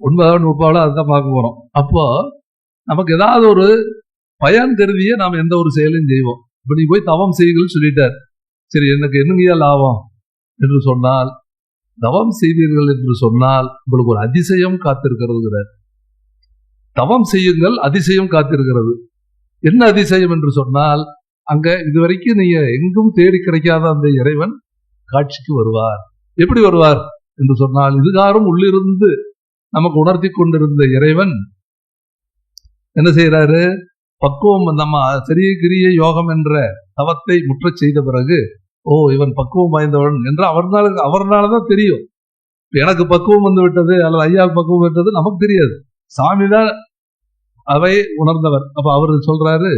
ஒன்பதாவது நூற்பாவில் அதுதான் பார்க்க போறோம். அப்போ நமக்கு ஏதாவது ஒரு பயன் கருதியே நாம் எந்த ஒரு செயலையும் செய்வோம். இப்ப நீ போய் தவம் செய்யுங்கள் சொல்லிட்டார். சரி எனக்கு என்னங்கயா லாபம்? என்று சொன்னால் தவம் செய்தீர்கள் என்று சொன்னால் உங்களுக்கு ஒரு அதிசயம் காத்திருக்கிறது தவம் செய்யுங்கள் அதிசயம் காத்திருக்கிறது. என்ன அதிசயம் என்று சொன்னால் அங்க இதுவரைக்கும் நீங்க எங்கும் தேடி கிடைக்காத அந்த இறைவன் காட்சிக்கு வருவார். எப்படி வருவார்? என்று சொன்னால் இதுகாரும் உள்ளிருந்து நமக்கு உணர்த்தி கொண்டிருந்த இறைவன் என்ன செய்யறாரு பக்குவம் நம்ம சிறிய கிரிய யோகம் என்ற தவத்தை முற்றச் செய்த பிறகு ஓ இவன் பக்குவம் வாய்ந்தவன் என்று அவர்னால அவர்னாலதான் தெரியும். எனக்கு பக்குவம் வந்து விட்டது அல்லது ஐயாவுக்கு பக்குவம் விட்டது நமக்கு தெரியாது. சாமிதான் அவை உணர்ந்தவர். அப்ப அவர் சொல்றாரு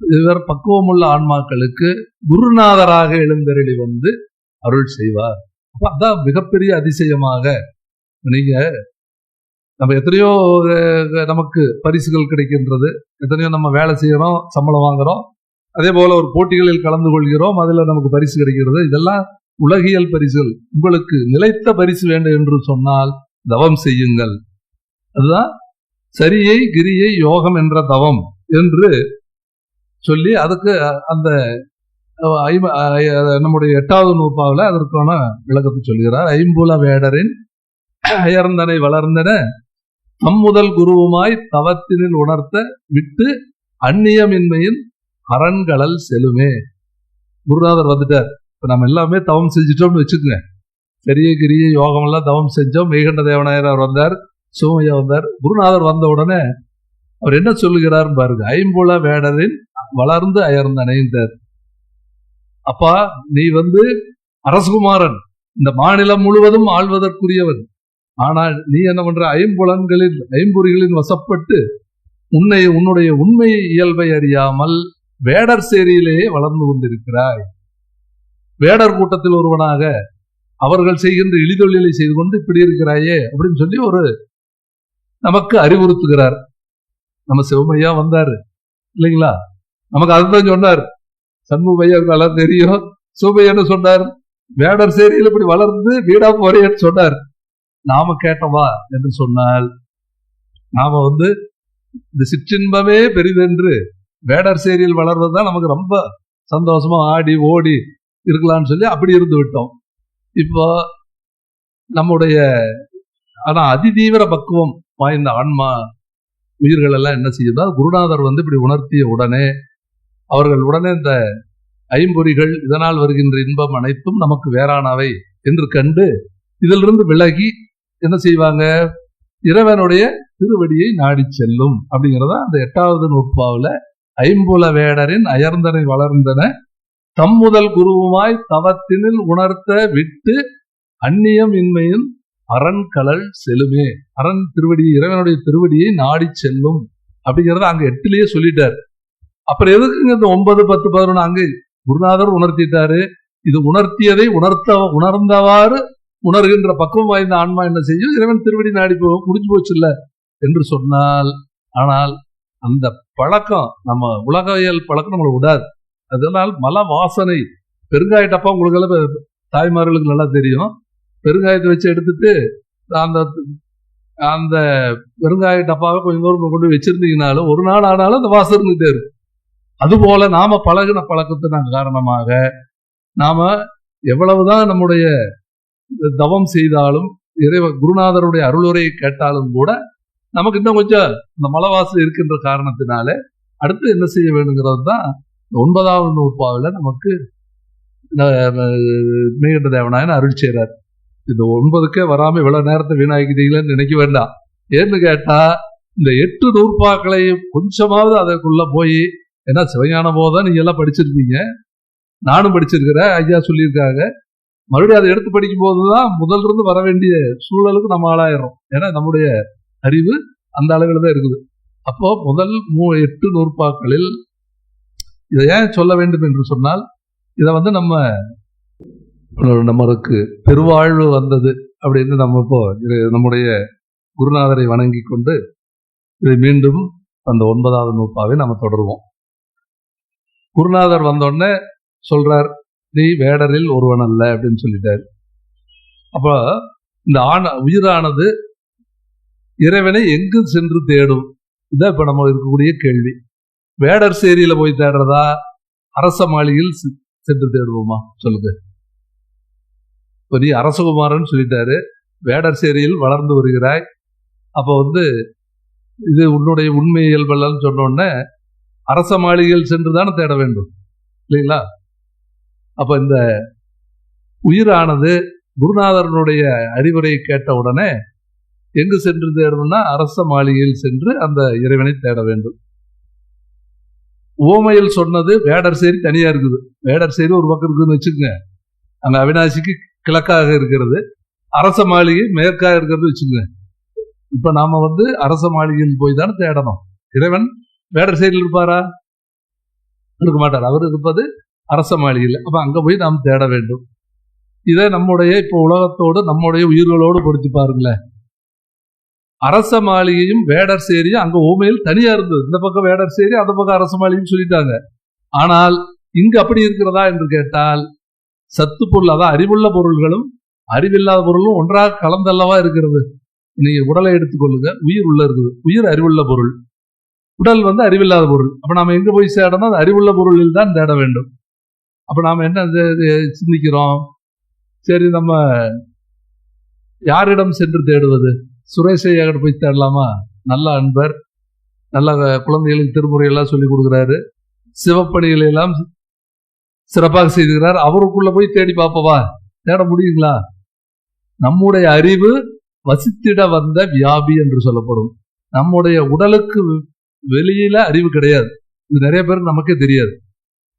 இவர் பக்குவமுள்ள ஆன்மாக்களுக்கு குருநாதராக எழுந்தருளி வந்து அருள் செய்வார். அப்ப அதான் மிகப்பெரிய அதிசயமாக நீங்க நம்ம எத்தனையோ நமக்கு பரிசுகள் கிடைக்கின்றது. எத்தனையோ நம்ம வேலை செய்கிறோம் சம்பளம் வாங்குகிறோம் அதே போல ஒரு போட்டிகளில் கலந்து கொள்கிறோம் அதில் நமக்கு பரிசு கிடைக்கிறது. இதெல்லாம் உலகியல் பரிசுகள். உங்களுக்கு நிலைத்த பரிசு வேண்டும் என்று சொன்னால் தவம் செய்யுங்கள். அதுதான் சரியை கிரியை யோகம் என்ற தவம் என்று சொல்லி அதுக்கு அந்த நம்முடைய எட்டாவது நூற்பாவில் அதற்கான விளக்கத்தை சொல்கிறார் ஐம்புல வேடரின் அயர்ந்தனை வளர்ந்தன தம்முதல் குருவுமாய் தவத்தினில் உணர்த்த விட்டு அந்நியமின்மையின் அரண்களல் செலுமே குருநாதர் வந்துட்டார். இப்ப நம்ம எல்லாமே தவம் செஞ்சுட்டோம்னு வச்சுக்கோங்க. பெரிய கிரிய யோகம் எல்லாம் தவம் செஞ்சோம். மெய்கண்ட தேவநாயகர் வந்தார். சோமையா வந்தார். குருநாதர் வந்த உடனே அவர் என்ன சொல்லுகிறார் பாருங்க. ஐம்புல வேடரின் வளர்ந்து அயர்ந்து அணைந்தார் அப்பா நீ வந்து அரசகுமாரன். இந்த மாநிலம் முழுவதும் ஆள்வதற்குரியவன். ஆனால் நீ என்ன பண்ற? ஐம்புலன்களில் ஐம்பொறிகளின் வசப்பட்டு உன்னை உன்னுடைய உண்மை இயல்பை அறியாமல் வேடர் சேரியிலேயே வளர்ந்து கொண்டிருக்கிறாய். வேடர் கூட்டத்தில் ஒருவனாக அவர்கள் செய்கின்ற இழிதொழிலை செய்து கொண்டு இப்படி இருக்கிறாயே அப்படின்னு சொல்லி ஒரு நமக்கு அறிவுறுத்துகிறார். நம்ம சிவமையா வந்தாரு இல்லைங்களா? நமக்கு அதுதான் சொன்னார். சண்முகையாவுக்கு நல்லா தெரியும். சிவமையான்னு சொன்னார். வேடர் சேரியில் இப்படி வளர்ந்து வீடா போறேன்னு சொன்னார். நாம கேட்டவா என்று சொன்னால் நாம வந்து இந்த சிற்றின்பமே பெரிதென்று வேடர் சேரியில் வளர்வதுதான் நமக்கு ரொம்ப சந்தோஷமா ஆடி ஓடி இருக்கலாம்னு சொல்லி அப்படி இருந்து விட்டோம். இப்போ நம்முடைய ஆனா அதிதீவிர பக்குவம் வாய்ந்த ஆன்மா உயிர்கள் எல்லாம் என்ன செய்யுதா குருநாதர் வந்து இப்படி உணர்த்திய உடனே அவர்கள் உடனே இந்த ஐம்பொறிகள் இதனால் வருகின்ற இன்பம் அனைத்தும் நமக்கு வேறானவை என்று கண்டு இதிலிருந்து விலகி என்ன செய்வாங்க? இறைவனுடைய திருவடியை நாடி செல்லும். அப்படிங்கிறதா அந்த எட்டாவது நூற்பாவில் ஐம்புல வேடரின் அயர்ந்தனை வளர்ந்தன. தம்முதல் குருவுமாய் தவத்தினில் உணர்த்த விட்டு அந்நியம் இன்மையின் அரண்கலல் செலுமே அரண் திருவடி இறைவனுடைய திருவடியை நாடி செல்லும். அப்படிங்கிறத அங்க எட்டுலயே சொல்லிட்டார். அப்புறம் எதுக்குங்க இந்த ஒன்பது பத்து பதினொன்று அங்கே குருநாதர் உணர்த்திட்டாரு? இது உணர்த்தியதை உணர்த்த உணர்ந்தவாறு உணர்கின்ற பக்குவம் வாய்ந்த ஆன்மா என்ன செய்யும் இறைவன் திருவடி நாடி போ முடிஞ்சு போச்சு இல்லை என்று சொன்னால் ஆனால் அந்த பழக்கம் நம்ம உலகியல் பழக்கம் நம்மளை விடாது. அதனால் மல வாசனை பெருங்காய டப்பா உங்களுக்கு எல்லாம் தாய்மார்களுக்கு நல்லா தெரியும். பெருங்காயத்தை வச்சு எடுத்துட்டு அந்த அந்த பெருங்காய டப்பாவை கொஞ்சம் தூரம் கொண்டு வச்சிருந்தீங்கனாலும் ஒரு நாள் ஆனாலும் அந்த வாசம் இருந்துகிட்டே இருக்கும். அதுபோல நாம பழகின பழக்கத்தின் காரணமாக நாம எவ்வளவுதான் நம்முடைய தவம் செய்தாலும் இறைவ குருநாதருடைய அருளுரையை கேட்டாலும் கூட நமக்கு இன்னும் கொஞ்சம் இந்த மலவாசல் இருக்கின்ற காரணத்தினால அடுத்து என்ன செய்ய வேணுங்கிறது தான் ஒன்பதாவது நூற்பாவில் நமக்கு மேகண்ட தேவனாயன் அருள் செய்கிறார் இந்த ஒன்பதுக்கே வராமல் இவ்வளோ நேரத்தை வீணாக்கிட்டீங்களேன்னு நினைக்க வேண்டாம். ஏன்னு கேட்டால் இந்த எட்டு நூற்பாக்களையும் கொஞ்சமாவது அதற்குள்ளே போய் ஏன்னா சிவஞான போதான் நீங்கள் எல்லாம் படிச்சிருப்பீங்க நானும் படிச்சிருக்கிறேன் ஐயா சொல்லியிருக்காங்க. மறுபடியும் அதை எடுத்து படிக்கும் போதுதான் முதல் இருந்து வர வேண்டிய சூழலுக்கு நம்ம ஆளாயிரும் ஏன்னா நம்முடைய அறிவு அந்த அளவில் தான் இருக்குது. அப்போ முதல் மூ எட்டு நூற்பாக்களில் இதை ஏன் சொல்ல வேண்டும் என்று சொன்னால் இதை வந்து நம்ம நம்மளுக்கு பெருவாழ்வு வந்தது அப்படின்னு நம்ம இப்போ இது நம்முடைய குருநாதரை வணங்கி கொண்டு இதை மீண்டும் அந்த ஒன்பதாவது நூற்பாவை நம்ம தொடருவோம். குருநாதர் வந்தோடனே சொல்றார் நீ வேடரில் ஒருவன் அல்ல அப்படின்னு சொல்லிட்டார். அப்போ இந்த ஆண உயிரானது இறைவனை எங்கு சென்று தேடும்? இதான் இப்போ நம்ம இருக்கக்கூடிய கேள்வி. வேடர் சேரியில போய் தேடுறதா? அரச மாளிகையில் செ- சென்று தேடுவோமா? சொல்லுங்க இப்போ நீ அரசகுமாரன் சொல்லிட்டாரு. வேடர் சேரியில் வளர்ந்து வருகிறாய். அப்போ வந்து இது உன்னுடைய உண்மை இயல்பெல்லாம் சொன்னோடனே அரச மாளிகையில் சென்று தானே தேட வேண்டும். இல்லைங்களா? அப்ப இந்த உயிரானது குருநாதரனுடைய அறிவுரையை கேட்ட உடனே எங்கு சென்று தேடணும்னா அரச மாளிகையில் சென்று அந்த இறைவனை தேட வேண்டும். ஓமையில் சொன்னது வேடர் சேரி தனியா இருக்குது. வேடர் சேரி ஒரு பக்கம் இருக்குதுன்னு வச்சுக்கோங்க. அங்கே அவினாசிக்கு கிழக்காக இருக்கிறது. அரச மாளிகை மேற்காக இருக்கிறது வச்சுக்கோங்க. இப்ப நாம வந்து அரச மாளிகையில் போய் தானே தேடணும். இறைவன் வேடர் சேரியில் இருப்பாரா? இருக்க மாட்டார். அவர் இருப்பது அரச மாளிகையில். அப்ப அங்க போய் நாம் தேட வேண்டும். இதை நம்முடைய இப்போ உலகத்தோடு நம்முடைய உயிர்களோடு பொருத்தி பாருங்களேன். அரச மாளிகையும் வேடர் சேரியும் அங்க ஊமையில் தனியா இருந்தது. இந்த பக்கம் வேடர் சேரி அந்த பக்கம் அரச மாளிகைன்னு சொல்லிட்டாங்க. ஆனால் இங்கு அப்படி இருக்கிறதா என்று கேட்டால் சத்து பொருள் அதான் அறிவுள்ள பொருள்களும் அறிவில்லாத பொருளும் ஒன்றாக கலந்தல்லவா இருக்கிறது. நீங்க உடலை எடுத்துக்கொள்ளுங்க உயிர் உள்ள இருக்குது. உயிர் அறிவுள்ள பொருள். உடல் வந்து அறிவில்லாத பொருள். அப்ப நாம எங்க போய் சேடணும் அது அறிவுள்ள பொருளில் தான் தேட வேண்டும். அப்போ நாம் என்ன சிந்திக்கிறோம்? சரி நம்ம யாரிடம் சென்று தேடுவது? சுரேஷையாகிட்ட போய் தேடலாமா? நல்ல அன்பர் நல்ல குழந்தைகளுக்கு திருமுறை எல்லாம் சொல்லி கொடுக்குறாரு. சிவப்பணிகளை எல்லாம் சிறப்பாக செய்துகிறார். அவருக்குள்ள போய் தேடி பார்ப்பவா? தேட முடியுங்களா? நம்முடைய அறிவு வசித்திட வந்த வியாபி என்று சொல்லப்படும். நம்முடைய உடலுக்கு வெளியில அறிவு கிடையாது. இது நிறைய பேருக்கு நமக்கே தெரியாது.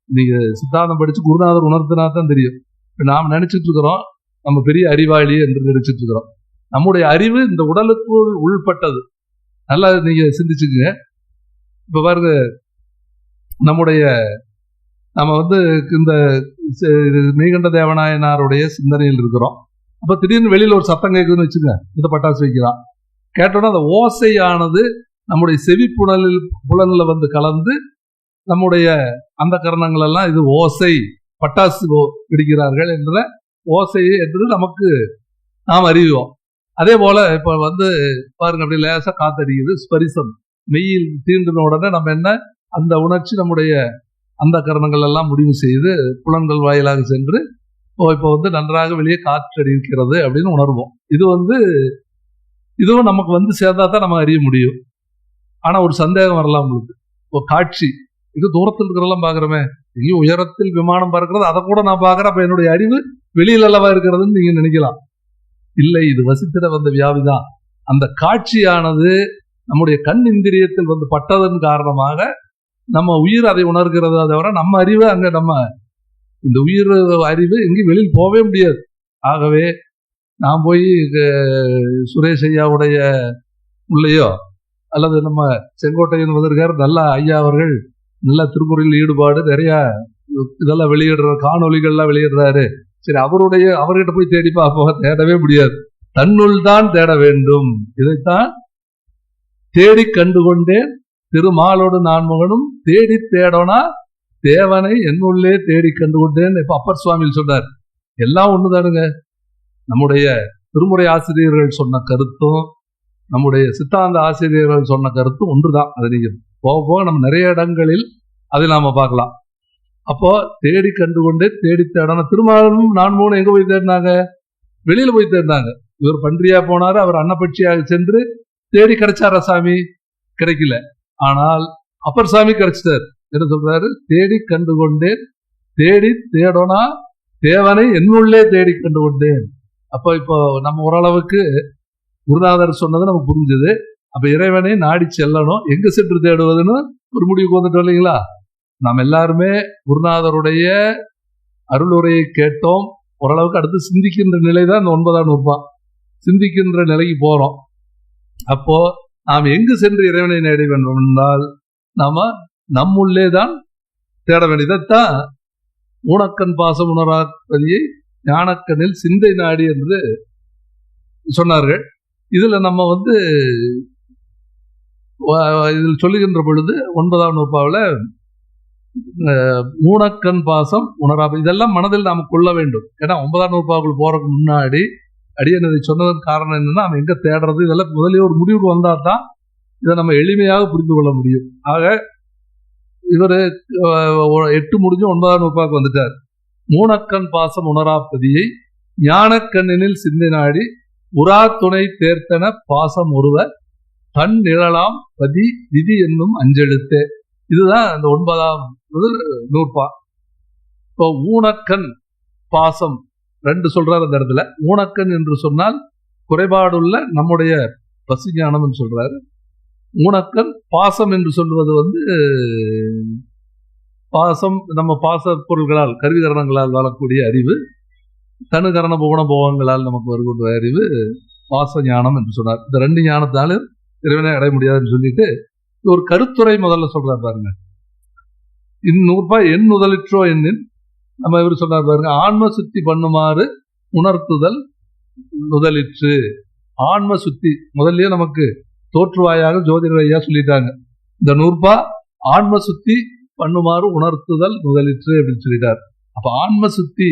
நீங்க சித்தாந்தம் படிச்சு குருநாதர் உணர்த்தினா தான் தெரியும். இப்போ நாம் நினைச்சிட்டு இருக்கிறோம் நம்ம பெரிய அறிவாளி என்று நினைச்சிட்டு இருக்கிறோம். நம்முடைய அறிவு இந்த உடலுக்கு உள்பட்டது. நல்லா நீங்க சிந்திச்சுக்குங்க இப்ப பாருங்க நம்முடைய நம்ம வந்து இந்த மீகண்ட இது மெய்கண்ட தேவநாயனாருடைய சிந்தனையில் இருக்கிறோம். அப்ப திடீர்னு வெளியில ஒரு சத்தம் கேட்குதுன்னு வச்சுங்க இந்த பட்டாசு வைக்கிறான். கேட்டோன்னா அந்த ஓசையானது நம்முடைய செவி புலனில் புலனில் வந்து கலந்து நம்முடைய அந்த கரணங்கள் எல்லாம் இது ஓசை பட்டாசு ஓ- என்ற ஓசை என்று நமக்கு நாம் அறிவோம். அதே போல இப்ப வந்து பாருங்க அப்படி லேசா காத்தடிக்குது ஸ்பரிசம். மெய்யில் தீண்டின உடனே நம்ம என்ன? அந்த உணர்ச்சி நம்முடைய அந்த கரணங்கள் எல்லாம் முடிவு செய்து புலன்கள் வாயிலாக சென்று ஓ இப்போ வந்து நன்றாக வெளியே காற்றடி இருக்கிறது அப்படின்னு உணர்வோம். இது வந்து இதுவும் நமக்கு வந்து சேர்ந்தா தான் நம்ம அறிய முடியும். ஆனால் ஒரு சந்தேகம் வரலாம் உங்களுக்கு. இப்போ காட்சி. இது தூரத்தில் இருக்கிறதெல்லாம் பார்க்குறமே. எங்கேயும் உயரத்தில் விமானம் பறக்கிறது அதை கூட நான் பார்க்குறேன். அப்போ என்னுடைய அறிவு வெளியில் அல்லவா இருக்கிறதுன்னு நீங்க நினைக்கலாம். இல்லை இது வசித்திட வந்த வியாபிதான் அந்த காட்சியானது நம்முடைய கண் இந்திரியத்தில் வந்து பட்டதன் காரணமாக நம்ம உயிர் அதை உணர்கிறதா தவிர நம்ம அறிவு அங்கே நம்ம இந்த உயிர் அறிவு எங்கேயும் வெளியில் போகவே முடியாது. ஆகவே நான் போய் சுரேஷ் ஐயாவுடைய உள்ளேயோ அல்லது நம்ம செங்கோட்டையன் வந்திருக்கார் நல்லா ஐயா அவர்கள் நல்ல திருக்குறளில் ஈடுபாடு நிறைய இதெல்லாம் வெளியிடுற காணொலிகள்லாம் வெளியிடுறாரு. சரி அவருடைய அவர்கிட்ட போய் தேடி பார்ப்போம். தேடவே முடியாது. தன்னுள் தான் தேட வேண்டும். இதைத்தான் தேடி கண்டுகொண்டேன். திருமாலோடு நான் மகனும் தேடி தேடோனா தேவனை என்னுள்ளே தேடி கண்டுகொண்டேன். இப்ப அப்பர் சுவாமியில் சொன்னார் எல்லாம் ஒண்ணுதானுங்க. நம்முடைய திருமுறை ஆசிரியர்கள் சொன்ன கருத்தும் நம்முடைய சித்தாந்த ஆசிரியர்கள் சொன்ன கருத்தும் ஒன்றுதான். அதை நீங்க போக போக நம்ம நிறைய இடங்களில் அதை நாம பார்க்கலாம். அப்போ தேடி கண்டுகொண்டே தேடி தேடணும் திருமாலும் நான் மூணு எங்க போய் தேடினாங்க? வெளியில போய் தேடினாங்க. இவர் பன்றியா போனாரு அவர் அன்னப்பட்சியாக சென்று தேடி கிடைச்சாரா சாமி? கிடைக்கல. ஆனால் அப்பர் சாமி கிடைச்சிட்டார். என்ன சொல்றாரு? தேடி கண்டுகொண்டேன். தேடி தேடோனா தேவனை என்னுள்ளே தேடி கண்டு கொண்டேன் அப்போ இப்போ நம்ம ஓரளவுக்கு குருநாதர் சொன்னது நமக்கு புரிஞ்சது. அப்ப இறைவனை நாடி செல்லணும். எங்க சென்று தேடுவதுன்னு ஒரு முடிவுக்கு வந்துட்டோம் இல்லைங்களா? நாம் எல்லாருமே குருநாதருடைய அருளுரையை கேட்டோம். ஓரளவுக்கு அடுத்து சிந்திக்கின்ற நிலை தான் இந்த ஒன்பதாம் நூறுபா சிந்திக்கின்ற நிலைக்கு போகிறோம் அப்போ நாம் எங்கு சென்று இறைவனை நேடி வேண்டும் என்றால் நாம நம்முள்ளே தான் தேட வேண்டியதைத்தான் ஊனக்கண் பாசம் உணராப்பதியை ஞானக்கண்ணில் சிந்தை நாடி என்று சொன்னார்கள். இதில் நம்ம வந்து இதில் சொல்லுகின்ற பொழுது ஒன்பதாம் நூற்பாவில் ஊனக்கண் பாசம் உணராப இதெல்லாம் மனதில் நாம் கொள்ள வேண்டும். ஏன்னா ஒன்பதாம் நூற்பாவுக்குள் போறதுக்கு முன்னாடி அடியன் இதை சொன்னதன் காரணம் என்னன்னா அவன் எங்க தேடுறது? இதெல்லாம் முதலே ஒரு முடிவுக்கு வந்தா தான் இதை நம்ம எளிமையாக புரிந்து கொள்ள முடியும். ஆக இவர் எட்டு முடிஞ்சு ஒன்பதாம் நூற்பாவுக்கு வந்துட்டார். மூணக்கண் பாசம் உணராப்பதியை ஞானக்கண்ணினில் சிந்தினாடி உரா துணை தேர்த்தன பாசம் ஒருவர் தன் நிழலாம் பதி விதி என்னும் அஞ்செழுத்து. இதுதான் அந்த ஒன்பதாம் நூற்பா. இப்போ ஊனக்கண் பாசம் ரெண்டு சொல்றாரு அந்த இடத்துல. ஊனக்கண் என்று சொன்னால் குறைபாடுள்ள நம்முடைய பசி ஞானம் சொல்றாரு. ஊனக்கண் பாசம் என்று சொல்வது வந்து பாசம் நம்ம பாச பொருள்களால் கருவிகரணங்களால் வரக்கூடிய அறிவு தனுகரண புவன போகங்களால் நமக்கு வருகின்ற அறிவு பாச ஞானம் என்று சொன்னார். இந்த ரெண்டு ஞானத்தாலும் இறைவனை அடைய முடியாதுன்னு சொல்லிட்டு ஒரு கருத்துரை முதல்ல சொல்றாரு பாருங்க. இந்நூறுபா என் முதலிற்றோ என்னின் நம்ம இவர் சொல்றாரு பாருங்க ஆன்ம சுத்தி பண்ணுமாறு உணர்த்துதல் முதலிற்று. ஆன்ம சுத்தி முதல்லயே நமக்கு தோற்றுவாயாக ஜோதிடர் ஐயா சொல்லிட்டாங்க. இந்த நூற்பா ஆன்ம சுத்தி பண்ணுமாறு உணர்த்துதல் முதலிற்று அப்படின்னு சொல்லிட்டார். அப்ப ஆன்ம சுத்தி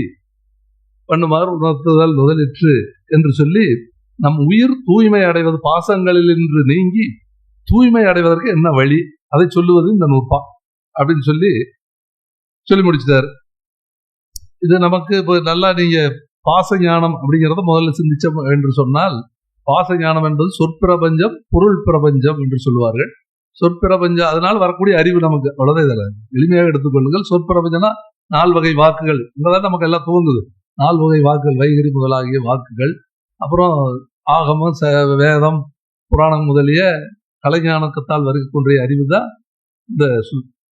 பண்ணுமாறு உணர்த்துதல் முதலிற்று என்று சொல்லி நம் உயிர் தூய்மை அடைவது பாசங்களில் என்று நீங்கி தூய்மை அடைவதற்கு என்ன வழி? அதை சொல்லுவது இந்த நூற்பா அப்படின்னு சொல்லி சொல்லி முடிச்சிட்டாரு. இது நமக்கு இப்போ நல்லா நீங்க பாச ஞானம் அப்படிங்கிறத முதல்ல சிந்திச்ச என்று சொன்னால் பாச ஞானம் என்பது சொற்பிரபஞ்சம் பொருள் பிரபஞ்சம் என்று சொல்லுவார்கள் சொற்பிரபஞ்சம் அதனால் வரக்கூடிய அறிவு நமக்கு அவ்வளவுதான் இதில் எளிமையாக எடுத்துக்கொள்ளுங்கள் சொற்பிரபஞ்சம்னா நால் வகை வாக்குகள். இங்கதான் நமக்கு எல்லாம் துவங்குது நால் வகை வாக்குகள் வைகரி முதலாகிய வாக்குகள். அப்புறம் ஆகமம் ச வேதம் புராணம் முதலிய கலைஞானக்கத்தால் வருகின்ற அறிவு தான் இந்த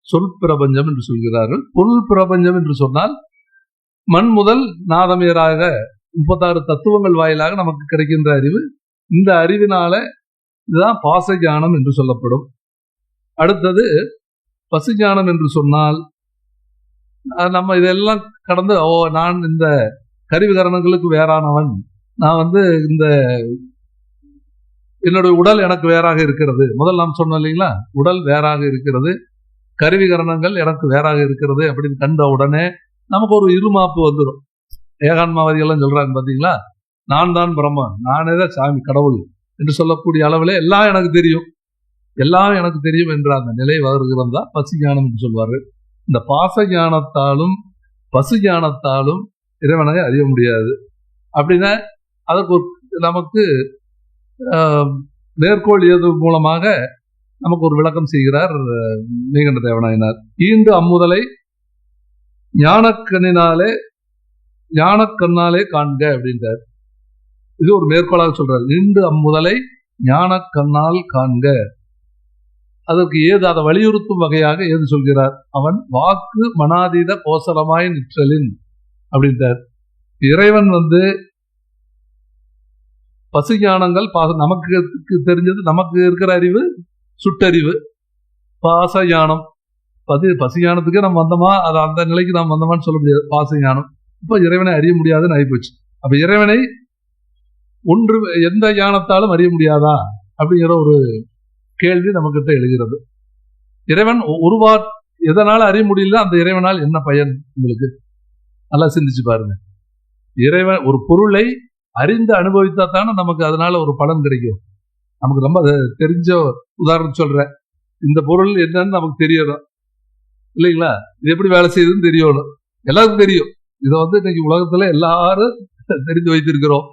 சொல் பிரபஞ்சம் என்று சொல்கிறார்கள். பொருள் பிரபஞ்சம் என்று சொன்னால் மண் முதல் நாதமியராக முப்பத்தாறு தத்துவங்கள் வாயிலாக நமக்கு கிடைக்கின்ற அறிவு. இந்த அறிவினால இதுதான் பாச ஞானம் என்று சொல்லப்படும். அடுத்தது பசு ஞானம் என்று சொன்னால் நம்ம இதெல்லாம் கடந்து ஓ நான் இந்த கருவிகரணங்களுக்கு வேறானவன். நான் வந்து இந்த என்னுடைய உடல் எனக்கு வேறாக இருக்கிறது. முதல் நாம் சொன்னோம் இல்லைங்களா? உடல் வேறாக இருக்கிறது. கருவிகரணங்கள் எனக்கு வேறாக இருக்கிறது அப்படின்னு கண்ட உடனே நமக்கு ஒரு இருமாப்பு வந்துடும் ஏகான்மாவதிகள்லாம் சொல்றாங்க பார்த்தீங்களா நான் தான் பிரம்மன் நானே தான் சாமி கடவுள் என்று சொல்லக்கூடிய அளவில் எல்லாம் எனக்கு தெரியும். எல்லாம் எனக்கு தெரியும் என்ற அந்த நிலை வருகிறது தான் பசி ஞானம் என்று இந்த பாச ஞானத்தாலும் பசு ஞானத்தாலும் இறைவனை அறிய முடியாது. அப்படின்னா அதற்கு நமக்கு மேற்கோள் ஏது மூலமாக நமக்கு ஒரு விளக்கம் செய்கிறார் மீகண்ட தேவனாயினார் ஈண்டு அம்முதலை ஞானக்கண்ணினாலே ஞானக்கண்ணாலே காண்க அப்படின்றார். இது ஒரு மேற்கோளாக சொல்றார். ஈண்டு அம்முதலை ஞானக்கண்ணால் காண்க. அதற்கு ஏது அதை வலியுறுத்தும் வகையாக ஏது சொல்கிறார்? அவன் வாக்கு மனாதீத கோசலமாய் நிற்றலின் அப்படின்றார். இறைவன் வந்து பசு ஞானங்கள் நமக்கு தெரிஞ்சது நமக்கு இருக்கிற அறிவு சுட்டறிவு. பாச ஞானம். பது பசு யானத்துக்கே நம்ம வந்தோமா அது அந்த நிலைக்கு நாம் வந்தோமான்னு சொல்ல முடியாது. பாச ஞானம். இப்போ இறைவனை அறிய முடியாதுன்னு ஆகிப்போச்சு அப்போ இறைவனை ஒன்று எந்த ஞானத்தாலும் அறிய முடியாதா? அப்படிங்கிற ஒரு கேள்வி நமக்கிட்ட எழுகிறது. இறைவன் ஒருவா எதனால் அறிய முடியல அந்த இறைவனால் என்ன பயன் உங்களுக்கு? நல்லா சிந்திச்சு பாருங்க. இறைவன் ஒரு பொருளை அறிந்து அனுபவித்தா தானே நமக்கு அதனால ஒரு பலன் கிடைக்கும். நமக்கு ரொம்ப தெரிஞ்ச உதாரணம் சொல்றேன். இந்த பொருள் என்னன்னு நமக்கு தெரியணும். இல்லைங்களா? இது எப்படி வேலை செய்யுதுன்னு தெரியணும். எல்லாருக்கும் தெரியும். இதை வந்து இன்னைக்கு உலகத்துல எல்லாரும் தெரிந்து வைத்திருக்கிறோம்.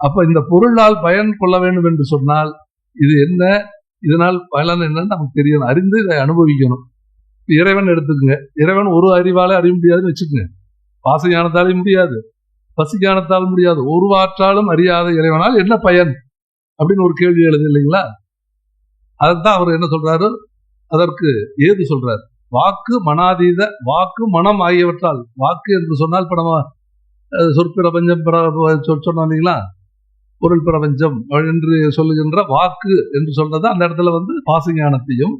அப்ப இந்த பொருளால் பயன் கொள்ள வேண்டும் என்று சொன்னால் இது என்ன? இதனால் பலன் என்னன்னு நமக்கு தெரியணும். அறிந்து இதை அனுபவிக்கணும். இறைவன் எடுத்துக்கங்க. இறைவன் ஒரு அறிவாலே அறிய முடியாதுன்னு வச்சுக்கோங்க. பாச ஞானத்தாலே முடியாது. பசி முடியாது. ஒரு ஆற்றாலும் அறியாத இறைவனால் என்ன பயன்? அப்படின்னு ஒரு கேள்வி எழுது இல்லைங்களா? அதைத்தான் அவர் என்ன சொல்றாரு? அதற்கு ஏது சொல்றாரு? வாக்கு மனாதீத வாக்கு மனம் ஆகியவற்றால் வாக்கு என்று சொன்னால் இப்ப நம்ம சொற்பிரபஞ்சம் சொன்னோம் இல்லைங்களா? பொருள் பிரபஞ்சம் என்று சொல்லுகின்ற வாக்கு என்று சொன்னது அந்த இடத்துல வந்து பாசஞானத்தையும்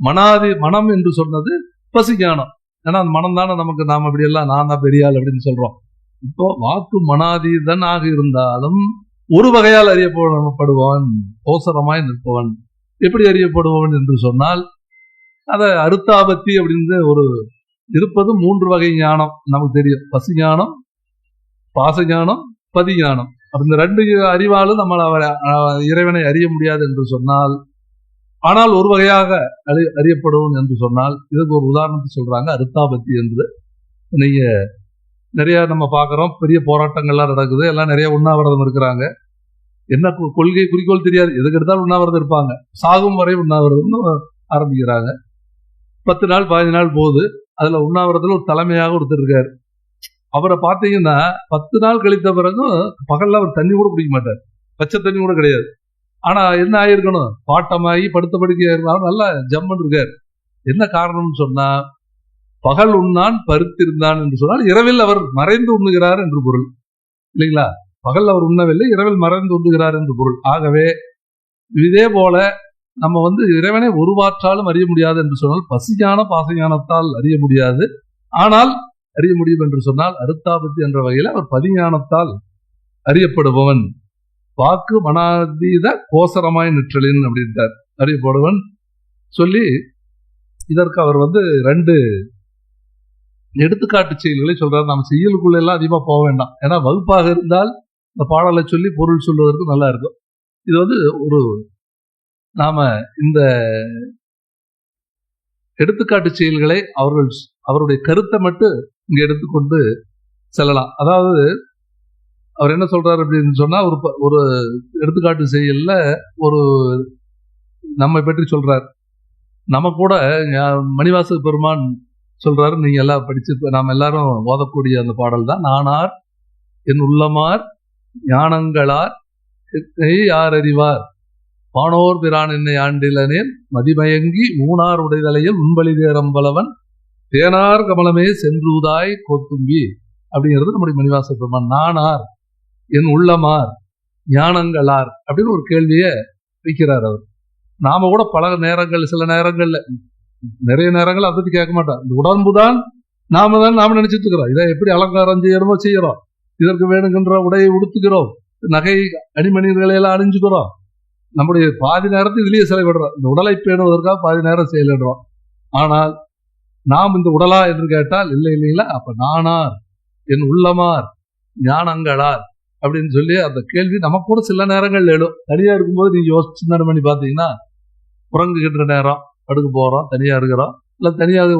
மனாதி மனம் என்று சொன்னது பசிஞானம். ஏன்னா அந்த மனம் தானே நமக்கு நாம் அப்படி எல்லாம் நான் தான் பெரியாள் அப்படின்னு சொல்றோம். இப்போ வாக்கு மனாதீதனாக இருந்தாலும் ஒரு வகையால் அறியப்படுவான் கோசரமாய் நிற்பவன். எப்படி அறியப்படுபவன் என்று சொன்னால் அதை அருத்தாபத்தி அப்படின்னு ஒரு இருப்பது மூன்று வகை ஞானம். நமக்கு தெரியும். பசு ஞானம் பாச ஞானம் பதி ஞானம் அப்ப இந்த ரெண்டு அறிவாலும் நம்ம அவரை இறைவனை அறிய முடியாது என்று சொன்னால் ஆனால் ஒரு வகையாக அறி அறியப்படும் என்று சொன்னால் இதுக்கு ஒரு உதாரணத்தை சொல்றாங்க. அருத்தாபத்தி என்று. நீங்க நிறைய நம்ம பார்க்குறோம். பெரிய போராட்டங்கள்லாம் நடக்குது. எல்லாம் நிறைய உண்ணாவிரதம் இருக்கிறாங்க. என்ன கொ- கொள்கை குறிக்கோள் தெரியாது. எதுக்கு எடுத்தாலும் உண்ணாவிரதம் இருப்பாங்க. சாகும் வரை உண்ணாவிரதம்னு ஆரம்பிக்கிறாங்க. பத்து நாள் பதினஞ்சு நாள் போகுது. அதுல உண்ணாவிரதத்தில் ஒரு தலைமையாக ஒருத்தர் இருக்காரு. அவரை பார்த்தீங்கன்னா பத்து நாள் கழித்த பிறகும் பகல்ல அவர் தண்ணி கூட குடிக்க மாட்டார். பச்சை தண்ணி கூட கிடையாது. ஆனா என்ன ஆகிருக்கணும் பாட்டமாகி படுத்த படுக்கையாக இருந்தாலும் நல்லா ஜம்மன் இருக்கார். என்ன காரணம்னு சொன்னா பகல் உண்ணான் பருத்திருந்தான் என்று சொன்னால் இரவில் அவர் மறைந்து உண்ணுகிறார் என்று பொருள். இல்லைங்களா? பகல் அவர் உண்ணவில்லை இரவில் மறைந்து உண்ணுகிறார் என்று பொருள். ஆகவே இதே போல நம்ம வந்து இறைவனை ஒருவாற்றாலும் அறிய முடியாது என்று சொன்னால் பசிஞான பாசஞானத்தால் அறிய முடியாது. ஆனால் அறிய முடியும் என்று சொன்னால் அருத்தாபத்தி என்ற வகையில் அவர் பதிஞானத்தால் அறியப்படுபவன். வாக்கு மனாதீத கோசரமாய் நிற்றலின் அப்படின்ட்டார் அறியப்படுவன் சொல்லி இதற்கு அவர் வந்து ரெண்டு எடுத்துக்காட்டு செயல்களை சொல்றாரு. நம்ம செய்யலுக்குள்ள எல்லாம் அதிகமா போக வேண்டாம். ஏன்னா வகுப்பாக இருந்தால் இந்த பாடலை சொல்லி பொருள் சொல்வதற்கு நல்லா இருக்கும். இது வந்து ஒரு நாம இந்த எடுத்துக்காட்டு செயல்களை அவர்கள் அவருடைய கருத்தை மட்டும் இங்க எடுத்துக்கொண்டு செல்லலாம். அதாவது அவர் என்ன சொல்றாரு அப்படின்னு சொன்னா ஒரு ஒரு எடுத்துக்காட்டு செயல்ல ஒரு நம்மை பற்றி சொல்றார். நம்ம கூட மணிவாச பெருமான் சொல்றாரு நீங்க எல்லாம் படிச்சு நாம் எல்லாரும் ஓதக்கூடிய அந்த பாடல் தான். நானார் என் உள்ளமார் ஞானங்களார் யார் அறிவார் வானோர் பிரான் என்னை ஆண்டிலனேன் மதிமயங்கி மூணார் உடைதலையில் உண்பலி தேரம்பலவன் தேனார் கமலமே சென்றுதாய் கோத்தும்பி அப்படிங்கிறது நம்முடைய மணிவாச பெருமான். நானார் என் உள்ளமார் ஞானங்களார் அப்படின்னு ஒரு கேள்வியை வைக்கிறார் அவர். நாம கூட பல நேரங்கள் சில நேரங்கள்ல நிறைய நேரங்கள் அதை பத்தி கேட்க மாட்டான். இந்த உடம்புதான் நாம தான் நாம நினைச்சிட்டு இருக்கிறோம். இதை எப்படி அலங்காரம் செய்யணுமோ செய்யறோம். இதற்கு வேணுங்கின்ற உடையை உடுத்துக்கிறோம் நகை அணிமணிகளை எல்லாம் அணிஞ்சுக்கிறோம். நம்முடைய பாதி நேரத்தை இதுலயே செலவிடுறோம். இந்த உடலை பேணுவதற்காக பாதி நேரம் செயலிடுறோம். ஆனால் நாம் இந்த உடலா என்று கேட்டால் இல்லை இல்லைங்களா அப்ப நானார் என் உள்ளமார் ஞானங்களார் அப்படின்னு சொல்லி அந்த கேள்வி நமக்கு கூட சில நேரங்கள் எழும். தனியா இருக்கும்போது நீங்க யோசிச்சு சிந்தனை பண்ணி பார்த்தீங்கன்னா உறங்குகின்ற நேரம் படுக்க போறோம் தனியாக இருக்கிறோம் இல்லை தனியாக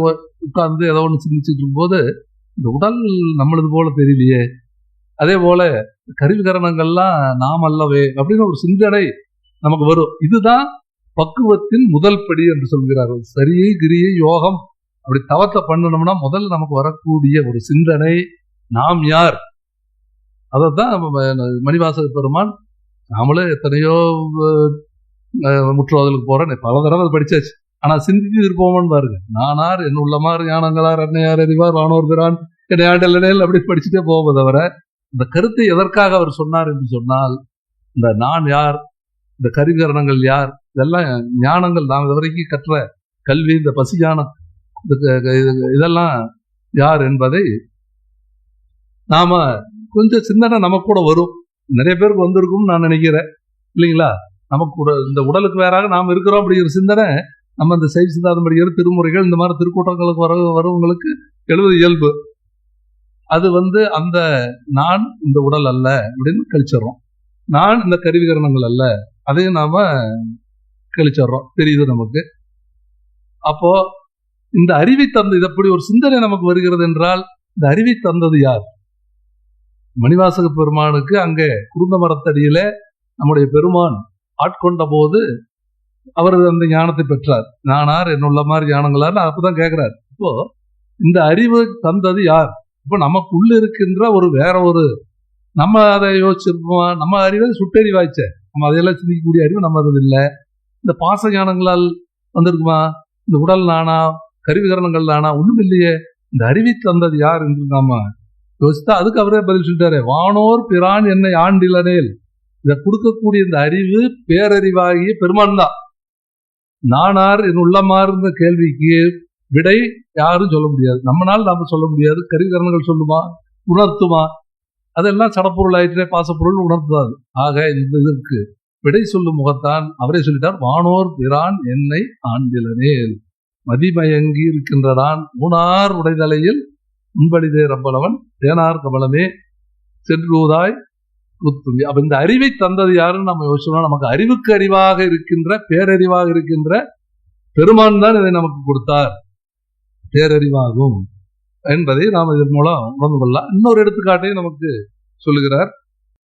உட்கார்ந்து ஏதோ ஒன்று சிந்திச்சுட்டு இருக்கும்போது இந்த உடல் நம்மளது போல தெரியலையே. அதே போல கருவிகரணங்கள்லாம் நாம் அல்லவே அப்படின்னு ஒரு சிந்தனை நமக்கு வரும். இதுதான் பக்குவத்தின் முதல் படி என்று சொல்கிறார்கள். சரியை கிரியை யோகம் அப்படி தவத்தை பண்ணணும்னா முதல் நமக்கு வரக்கூடிய ஒரு சிந்தனை நாம் யார்? அதை நம்ம மணிவாச பெருமான் நாமளே எத்தனையோ முற்றுவாதலுக்கு போகிறேன் பல தடவை அதை படிச்சாச்சு. ஆனா சிந்தித்து இருப்போம்னு பாருங்க. நானார் என் உள்ளமார் ஞானங்களார் அன்னையார் அறிவார் வானோர் பிரான் என்னை ஆண்டல் அப்படி படிச்சுட்டே போவதை தவிர இந்த கருத்தை எதற்காக அவர் சொன்னார் என்று சொன்னால் இந்த நான் யார் இந்த கருவிகரணங்கள் யார் இதெல்லாம் ஞானங்கள் நாம் இதுவரைக்கும் கற்ற கல்வி இந்த பசி ஞானம் இந்த இது- இதெல்லாம் யார் என்பதை நாம கொஞ்சம் சிந்தனை நமக்கு கூட வரும். நிறைய பேருக்கு வந்திருக்கும்னு நான் நினைக்கிறேன். இல்லைங்களா? நமக்கு கூட இந்த உடலுக்கு வேறாக நாம் இருக்கிறோம் அப்படிங்கிற சிந்தனை நம்ம இந்த சைவ சிந்தாந்தம் திருமுறைகள் இந்த மாதிரி திருக்கூட்டங்களுக்கு வர வரவங்களுக்கு எழுவது இயல்பு. அது வந்து அந்த நான் இந்த உடல் அல்ல அப்படின்னு கழிச்சிடுறோம். நான் இந்த கருவிகரணங்கள் அல்ல அதையும் நாம கழிச்சிடுறோம். தெரியுது நமக்கு? அப்போ இந்த அறிவை தந்தது எப்படி ஒரு சிந்தனை நமக்கு வருகிறது என்றால் இந்த அறிவை தந்தது யார்? மணிவாசக பெருமானுக்கு அங்கே குருந்த மரத்தடியில நம்முடைய பெருமான் ஆட்கொண்ட போது அவர் அந்த ஞானத்தை பெற்றார். நானார் என்னுள்ள மாதிரி ஞானங்களார் அப்பதான் கேட்கிறார் இப்போ இந்த அறிவு தந்தது யார்? இப்போ நமக்குள்ள இருக்கின்ற ஒரு வேற ஒரு நம்ம அதை யோசிச்சிருப்போம்? நம்ம அறிவை சுட்டறிவாய்ச்ச நம்ம அதையெல்லாம் சிந்திக்கக்கூடிய அறிவு நம்ம அது இல்லை. இந்த பாச ஞானங்களால் வந்திருக்குமா? இந்த உடல் நானா கருவிகரணங்கள் நானா ஒண்ணும் இல்லையே. இந்த அறிவி தந்தது யார் என்று நாம யோசித்தா அதுக்கு அவரே பதில் சொல்லிட்டாரு. வானோர் பிரான் என்னை ஆண்டிலனேல். இதை கொடுக்கக்கூடிய இந்த அறிவு பேரறிவாகிய பெருமான் தான். நானார் என் உள்ளமார்ந்த கேள்விக்கு விடை யாரும் சொல்ல முடியாது. நம்மனால் நாம சொல்ல முடியாது. கரிகரணங்கள் சொல்லுமா? உணர்த்துமா? அதெல்லாம் சடப்பொருள் ஆயிற்றே பாசப்பொருள் உணர்த்தாது. ஆக இந்த இதற்கு விடை சொல்லும் முகத்தான் அவரே சொல்லிட்டார் வானோர் பிரான் என்னை ஆண்டிலனேல் மதிமயங்கி இருக்கின்றதான் ஊனார் உடைதலையில் உண்படிதே ரம்பலவன் தேனார் கமலமே. சென்றூதாய் குத்துவி அப்ப இந்த அறிவை தந்தது யாருன்னு நம்ம யோசிச்சோம்னா நமக்கு அறிவுக்கு அறிவாக இருக்கின்ற பேரறிவாக இருக்கின்ற பெருமான் தான் இதை நமக்கு கொடுத்தார். பேரறிவாகும் என்பதை நாம் இதன் மூலம் உணர்ந்து கொள்ளலாம். இன்னொரு எடுத்துக்காட்டையும் நமக்கு சொல்லுகிறார்.